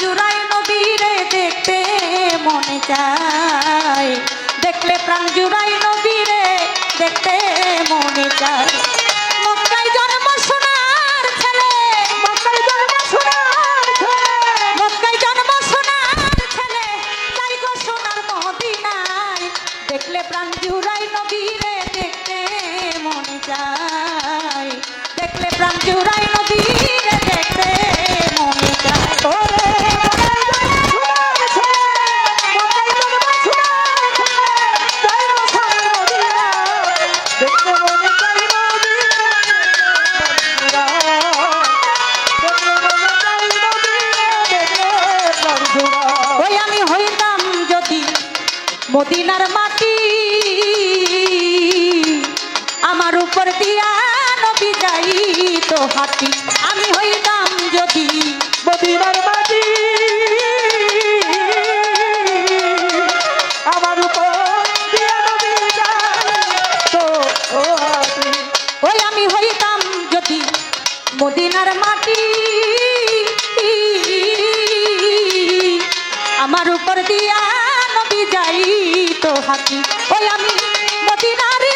জুড়াই নবীরে দেখতে মনে চায়। দেখলে প্রাণ জুড়াই নবীরে দেখতে মনে চায়। মক্কায় জন্ম সোনার মদিনার মাটি আমার উপর দিয়া নবী তো হাতি। আমি হইতাম যদি মদিনার মাটি আমার উপর ওই আমি হইতাম যদি মদিনার মাটি আমার উপর দিয়া যাই তো হাতি। ওই আমি মদিনারি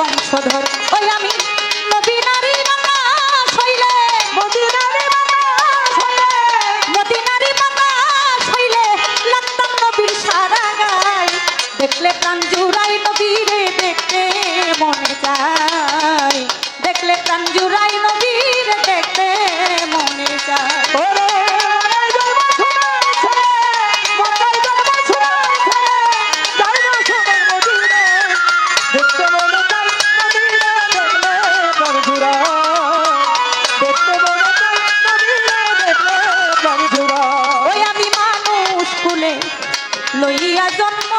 বংশধর ওই আমি মদিনারি বাতাস হইলে মদিনারি বাতাস হইলে মদিনারি বাতাস হইলে লাগতাম নবীর সারা গায়। দেখলে প্রাণ জুড়াই নবীরে। লইয়া জন্ম।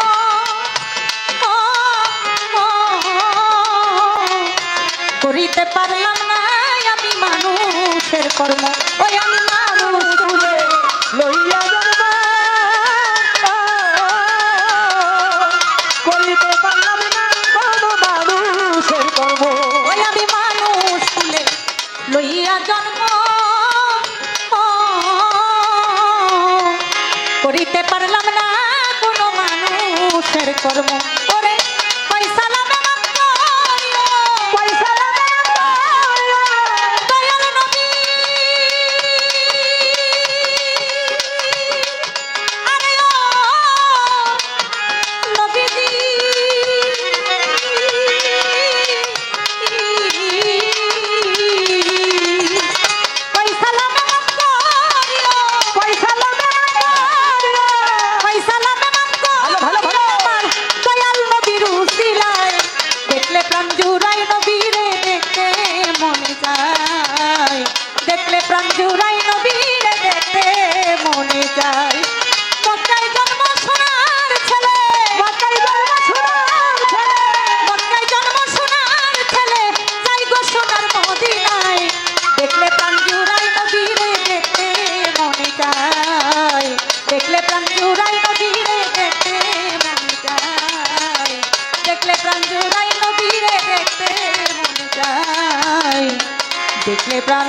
করিতে পারলাম না আমি মানুষের কর্ম। ওই আমি মানুষ লইয়া জন্ম। কর্ম জুড়াই নবীরে দেখতে মনে যায় মক্কায় জন্ম সোনার ছেলে। মক্কায় জন্ম সোনার ছেলে। মক্কায় জন্ম সোনার ছেলে। যাই গো সোনার মদিনায়। দেখলে প্রাণ জুড়াই নবীরে দেখতে মনে চায় দেখলে প্রাণ জুড়াই নবীরে দেখতে মনে চায় দেখলে প্রাণ জুড়াই নবীরে দেখতে মনে চায় দেখলে প্রাণ